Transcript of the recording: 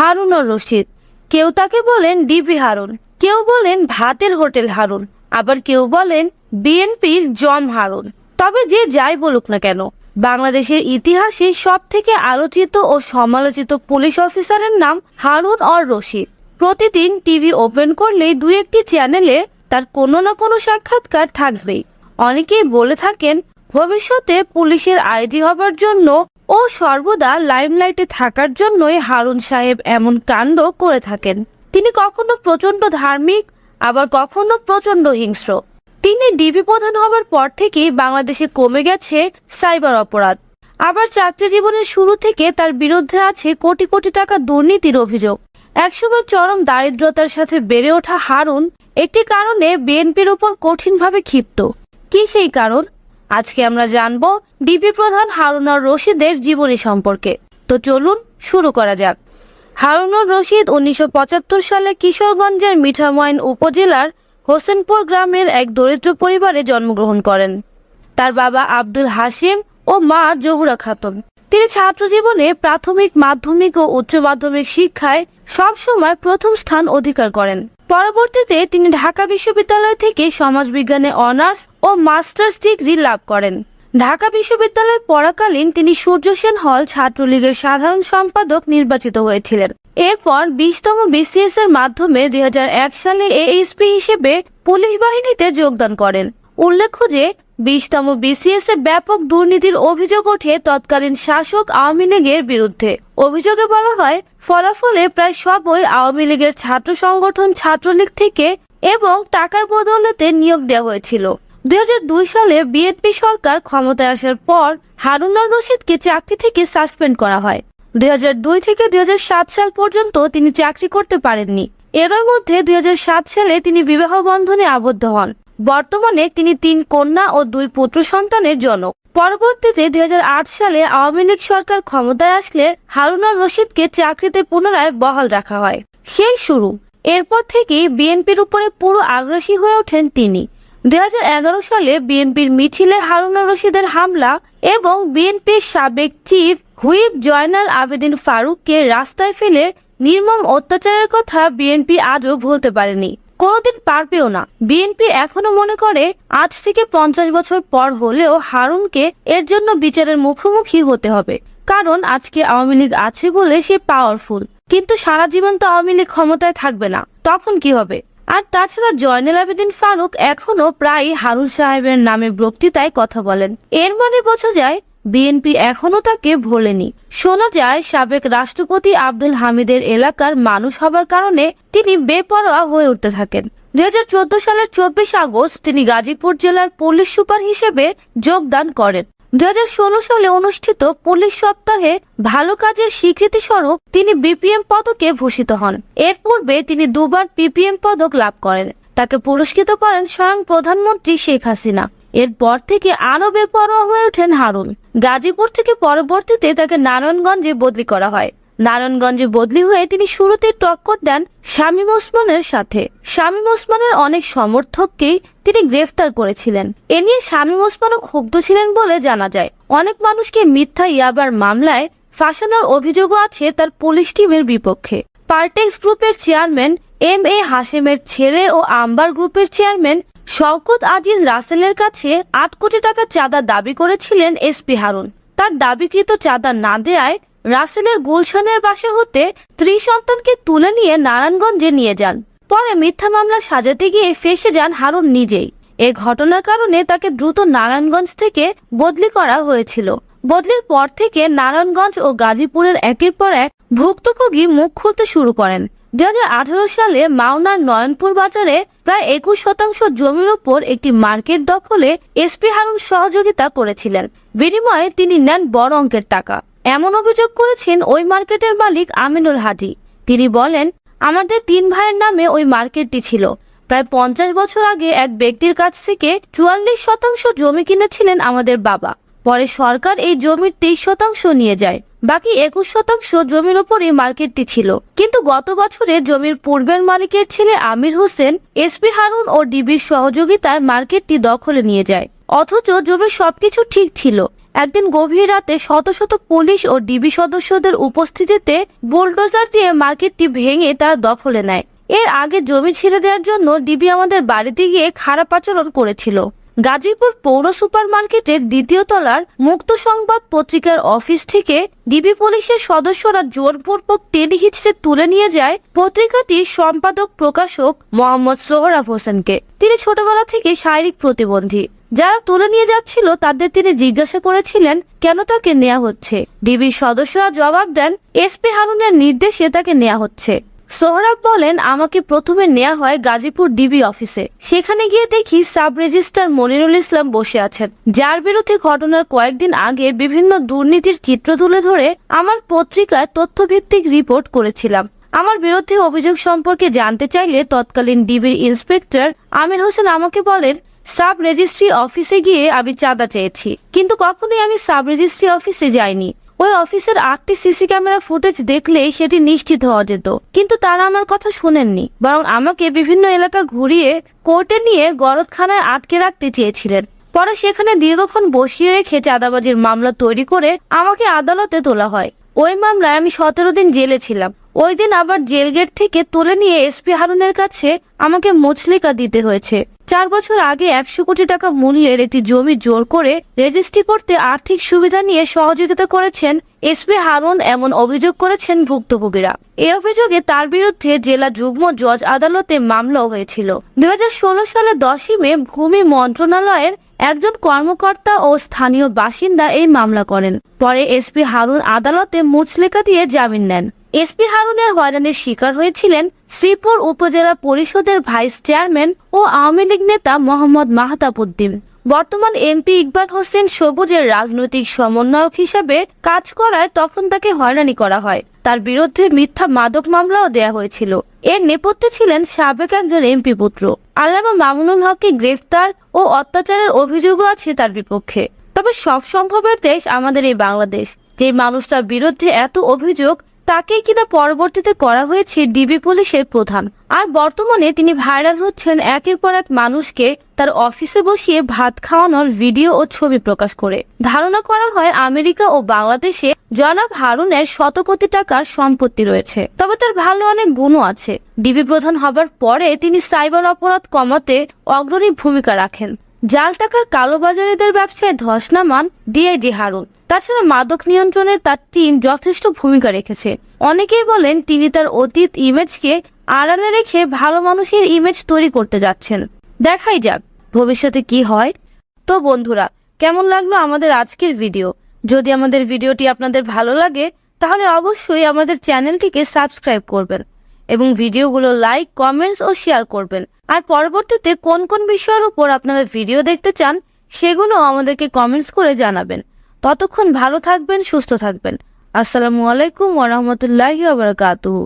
হারুন ও রশিদ। কেউ তাকে বলেন ডিবি হারুন, কেউ বলেন ভাতের হোটেল হারুন, আবার কেউ বলেন বিএনপির জম হারুন। তবে যে যাই বলুক না কেন, বাংলাদেশের ইতিহাসে সব থেকে আলোচিত ও সমালোচিত পুলিশ অফিসারের নাম হারুন অর রশিদ। প্রতিদিন টিভি ওপেন করলেই দু একটি চ্যানেলে তার কোনো না কোনো সাক্ষাৎকার থাকবেই। অনেকেই বলে থাকেন, ভবিষ্যতে পুলিশের আইডি হবার জন্য ও সর্বদা লাইমলাইটে থাকার জন্যই হারুন সাহেব এমন কাণ্ড করে থাকেন। তিনি কখনো প্রচণ্ড ধার্মিক, আবার কখনো প্রচণ্ড হিংস্র। তিনি ডিবি প্রধান হবার পর থেকেই বাংলাদেশে কমে গেছে সাইবার অপরাধ। আবার চাকরি জীবনের শুরু থেকে তার বিরুদ্ধে আছে কোটি কোটি টাকা দুর্নীতির অভিযোগ। একসময় চরম দারিদ্রতার সাথে বেড়ে ওঠা হারুন একটি কারণে বিএনপির উপর কঠিনভাবে ক্ষিপ্ত। কি সেই কারণ? আজকে আমরা জানব ডিপি প্রধান হারুনর রশিদের জীবনী সম্পর্কে। তো চলুন শুরু করা যাক। হারুনর রশিদ উনিশশো পঁচাত্তর সালে কিশোরগঞ্জের মিঠামাইন উপজেলার হোসেনপুর গ্রামের এক দরিদ্র পরিবারে জন্মগ্রহণ করেন। তার বাবা আব্দুল হাসিম ও মা জহুরা খাতুন। তিনি ছাত্র জীবনে প্রাথমিক, মাধ্যমিক ও উচ্চ মাধ্যমিক শিক্ষায় সবসময় প্রথম স্থান অধিকার করেন। পরবর্তীতে তিনি ঢাকা বিশ্ববিদ্যালয় থেকে সমাজবিজ্ঞানে অনার্স ও মাস্টার্স ডিগ্রি লাভ করেন। ঢাকা বিশ্ববিদ্যালয়ে পড়াকালীন তিনি সূর্য সেন হল ছাত্রলীগের সাধারণ সম্পাদক নির্বাচিত হয়েছিলেন। এরপর বিশতম বিসিএস এর মাধ্যমে দুই হাজার এক সালে এএসপি হিসেবে পুলিশ বাহিনীতে যোগদান করেন। উল্লেখ্য যে বিশতম বিসিএস এ ব্যাপক দুর্নীতির অভিযোগ ওঠে তৎকালীন শাসক আওয়ামী লীগের বিরুদ্ধে। অভিযোগে বলা হয়, ফলাফলে প্রায় সবই আওয়ামী লীগের ছাত্র সংগঠন ছাত্রলীগ থেকে এবং টাকার বদৌলতে নিয়োগ দেওয়া হয়েছিল। দুই হাজার দুই সালে বিএনপি সরকার ক্ষমতায় আসার পর হারুনার রশিদকে চাকরি থেকে সাসপেন্ড করা হয়। দুই হাজার দুই থেকে দুই হাজার সাত সাল পর্যন্ত তিনি চাকরি করতে পারেননি। এরই মধ্যে দুই হাজার সাত সালে তিনি বিবাহ বন্ধনে আবদ্ধ হন। বর্তমানে তিনি তিন কন্যা ও দুই পুত্র সন্তানের জনক। পরবর্তীতে দুই হাজার আট সালে আওয়ামী লীগ সরকার ক্ষমতায় আসলে হারুনার রশিদকে চাকরিতে পুনরায় বহাল রাখা হয়। সেই শুরু। এরপর থেকেই বিএনপির উপরে পুরো আগ্রাসী হয়ে ওঠেন তিনি। দুই হাজার এগারো সালে বিএনপির মিছিলে হারুনা রশিদের হামলা এবং বিএনপির সাবেক চিফ হুইপ জয়নাল আবেদিন ফারুককে রাস্তায় ফেলে নির্মম অত্যাচারের কথা বিএনপি আজও ভুলতে পারেনি। কোনোদিন পারবেও না। বিএনপি এখনও মনে করে, আজ থেকে পঞ্চাশ বছর পর হলেও হারুনকে এর জন্য বিচারের মুখোমুখি হতে হবে। কারণ আজকে আওয়ামী লীগ আছে বলে সে পাওয়ারফুল কিন্তু সারা জীবন তো আওয়ামী লীগ ক্ষমতায় থাকবে না। তখন কি হবে? আর তাছাড়া জয়নুল আবেদিন ফারুক এখনও প্রায় হারুন সাহেবের নামে বক্তৃতায় কথা বলেন। এর মানে বোঝা যায় বিএনপি এখনও তাকে ভোলেনি। শোনা যায়, সাবেক রাষ্ট্রপতি আব্দুল হামিদের এলাকার মানুষ হবার কারণে তিনি বেপরোয়া হয়ে উঠতে থাকেন। দুই হাজার চোদ্দ সালের চব্বিশ আগস্ট তিনি গাজীপুর জেলার পুলিশ সুপার হিসেবে যোগদান করেন। দুই হাজার ষোলো সালে অনুষ্ঠিত পুলিশ সপ্তাহে ভালো কাজের স্বীকৃতি স্বরূপ তিনি বিপিএম পদকে ভূষিত হন। এর পূর্বে তিনি দুবার পিপিএম পদক লাভ করেন। তাকে পুরস্কৃত করেন স্বয়ং প্রধানমন্ত্রী শেখ হাসিনা। এরপর থেকে আরও বেপরোয়া হয়ে ওঠেন হারুন। গাজীপুর থেকে পরবর্তীতে তাকে নারায়ণগঞ্জে বদলি করা হয়। নারায়ণগঞ্জে বদলি হয়ে তিনি শুরুতে টক্কর দেন শামীম ওসমানের সাথে। শামীম ওসমানের অনেক সমর্থককেই তিনি গ্রেফতার করেছিলেন। এ নিয়ে শামীম ওসমানও ক্ষুব্ধ ছিলেন বলে জানা যায়। অনেক মানুষকে মিথ্যা ইয়াবার মামলায় ফাঁসানোর অভিযোগও আছে তার পুলিশ টিমের বিপক্ষে। পার্টেক্স গ্রুপের চেয়ারম্যান এম এ হাসেমের ছেলে ও আম্বার গ্রুপের চেয়ারম্যান শওকত আজিজ রাসেলের কাছে আট কোটি টাকা চাঁদা দাবি করেছিলেন এসপি হারুন। তার দাবিকৃত চাঁদা না দেয়ায় রাসেলের গুলশানের বাসা হতে স্ত্রী সন্তানকে তুলে নিয়ে নারায়ণগঞ্জে নিয়ে যান। পরে মিথ্যা মামলা সাজাতে গিয়ে ফেসে যান হারুন নিজেই। এ ঘটনার কারণে তাকে দ্রুত নারায়ণগঞ্জ থেকে বদলি করা হয়েছিল। বদলির পর থেকে নারায়ণগঞ্জ ও গাজীপুরের একের পর এক ভুক্তভোগী মুখ খুলতে শুরু করেন। দুই সালে মাওনার নয়নপুর বাজারে প্রায় একুশ শতাংশ জমির উপর একটি মার্কেট দখলে এসপি হারুন সহযোগিতা করেছিলেন। বিনিময়ে তিনি নেন বড় অঙ্কের টাকা। এমন অভিযোগ করেছেন ওই মার্কেটের মালিক আমিনুল হাজি তিনি বলেন, আমাদের তিন ভাইয়ের নামে ওই মার্কেটটি ছিল। প্রায় পঞ্চাশ বছর আগে এক ব্যক্তির কাছ থেকে চুয়াল্লিশ শতাংশ জমি কিনেছিলেন আমাদের বাবা। পরে সরকার এই জমির তেইশ শতাংশ নিয়ে যায়। বাকি একুশ শতাংশ জমির উপরই মার্কেটটি ছিল। কিন্তু গত বছরে জমির পূর্বের মালিকের ছেলে আমির হোসেন এসপি হারুন ও ডিবির সহযোগিতায় মার্কেটটি দখলে নিয়ে যায়। অথচ জমির সবকিছু ঠিক ছিল। একদিন গভীর রাতে শত শত পুলিশ ও ডিবি সদস্যদের উপস্থিতিতে বুলডোজার দিয়ে মার্কেটটি ভেঙে তারা দখলে নেয়। এর আগে জমি ছেড়ে দেওয়ার জন্য ডিবি আমাদের বাড়িতে গিয়ে খারাপ আচরণ করেছিল। গাজীপুর পৌর সুপার মার্কেটের দ্বিতীয় তলার মুক্ত সংবাদ পত্রিকার অফিস থেকে ডিবি পুলিশের সদস্যরা জোরপূর্বক টেনে হিচড়ে তুলে নিয়ে যায় পত্রিকাটির সম্পাদক প্রকাশক মোহাম্মদ সোহরাব হোসেনকে। তিনি ছোটবেলা থেকে শারীরিক প্রতিবন্ধী। যারা তুলে নিয়ে যাচ্ছিল তাদের তিনি জিজ্ঞাসা করেছিলেন, কেন তাকে নেওয়া হচ্ছে? ডিবির সদস্যরা জবাব দেন এসপি হারুনের নির্দেশে তাকে নেওয়া হচ্ছে। সোহরাব বলেন, আমাকে প্রথমে নেওয়া হয় গাজীপুর ডিবি অফিসে। সেখানে গিয়ে দেখি সাব রেজিস্ট্রার মনিরুল ইসলাম বসে আছেন। যার বিরুদ্ধে ঘটনার কয়েকদিন আগে বিভিন্ন দুর্নীতির চিত্র তুলে ধরে আমার পত্রিকায় তথ্যভিত্তিক রিপোর্ট করেছিলাম। আমার বিরুদ্ধে অভিযোগ সম্পর্কে জানতে চাইলে তৎকালীন ডিবির ইন্সপেক্টর আমির হোসেন আমাকে বলেন, সাব রেজিস্ট্রি অফিসে গিয়ে আমি চাঁদা চেয়েছি। কিন্তু কখনোই আমি সাব রেজিস্ট্রি অফিসে যাইনি। ওই অফিসের আটটি সিসি ক্যামেরা ফুটেজ দেখলেই সেটি নিশ্চিত হওয়া যেত। কিন্তু তারা আমার কথা শোনেননি, বরং আমাকে বিভিন্ন এলাকা ঘুরিয়ে কোর্টে নিয়ে গরদখানায় আটকে রাখতে চেয়েছিলেন। পরে সেখানে দীর্ঘক্ষণ বসিয়ে রেখে চাঁদাবাজির মামলা তৈরি করে আমাকে আদালতে তোলা হয়। ওই মামলায় আমি সতেরো দিন জেলে ছিলাম। ওই দিন আবার জেল গেট থেকে তুলে নিয়ে এসপি হারুনের কাছে আমাকে মুচলিকা দিতে হয়েছে। চার বছর আগে একশো কোটি টাকা মূল্যের একটি জমি জোর করে রেজিস্ট্রি করতে আর্থিক সুবিধা নিয়ে সহযোগিতা করেছেন এসপি হারুন, এমন অভিযোগ করেছেন ভুক্তভোগীরা। এ অভিযোগে তার বিরুদ্ধে জেলা যুগ্ম জজ আদালতে মামলাও হয়েছিল। দুই হাজার ষোলো সালে দশই মে ভূমি মন্ত্রণালয়ের একজন কর্মকর্তা ও স্থানীয় বাসিন্দা এই মামলা করেন। পরে এসপি হারুন আদালতে মুচলেকা দিয়ে জামিন নেন। এসপি হারুনের হয়রানির শিকার হয়েছিলেন শ্রীপুর উপজেলা পরিষদের ভাইস চেয়ারম্যান ও আওয়ামী লীগ নেতা মোহাম্মদ মাহতাবুদ্দিন। বর্তমান এমপি ইকবাল হোসেন সবুজের রাজনৈতিক সমন্বয়ক হিসেবে কাজ করায় তখন তাকে হয়রানি করা হয়। তার বিরুদ্ধে মিথ্যা মাদক মামলাও দেয়া হয়েছিল। এর নেপথ্যে ছিলেন সাবেক একজন এমপি পুত্র। আল্লামা মামুনুল হককে গ্রেফতার ও অত্যাচারের অভিযোগও আছে তার বিপক্ষে। তবে সব সম্ভবের দেশ আমাদের এই বাংলাদেশ। যে মানুষটার বিরুদ্ধে এত অভিযোগ তাকে কিনা পরবর্তীতে করা হয়েছে ডিবি পুলিশের প্রধান। আর বর্তমানে তিনি ভাইরাল হচ্ছেন একের পর এক মানুষকে তার অফিসে বসিয়ে ভাত খাওয়ানোর ভিডিও ও ছবি প্রকাশ করে। ধারণা করা হয় আমেরিকা ও বাংলাদেশে জনাব হারুনের শত কোটি টাকার সম্পত্তি রয়েছে। তবে তার ভালো অনেক গুণও আছে। ডিবি প্রধান হবার পরে তিনি সাইবার অপরাধ কমাতে অগ্রণী ভূমিকা রাখেন। জাল টাকার কালোবাজারিদের ব্যবসায় ধস নামান ডিআইজি হারুন। তাছাড়া মাদক নিয়ন্ত্রণের তার টিম যথেষ্ট ভূমিকা রেখেছে। অনেকেই বলেন তিনি তার অতীত ইমেজকে আড়ালে রেখে ভালো মানুষের ইমেজ তৈরি করতে যাচ্ছেন। দেখাই যাক, ভবিষ্যতে কি হয়। তো বন্ধুরা, কেমন লাগল আমাদের আজকের ভিডিও যদি আমাদের ভিডিওটি আপনাদের ভালো লাগে, তাহলে অবশ্যই আমাদের চ্যানেলটিকে সাবস্ক্রাইব করবেন এবং ভিডিওগুলো লাইক কমেন্টস ও শেয়ার করবেন। আর পরবর্তীতে কোন কোন বিষয়ের উপর আপনারা ভিডিও দেখতে চান, সেগুলো আমাদেরকে কমেন্টস করে জানাবেন। ততক্ষণ ভালো থাকবেন সুস্থ থাকবেন। আসসালামু আলাইকুম ওরহমতুল্লাহি আবরকাতুহু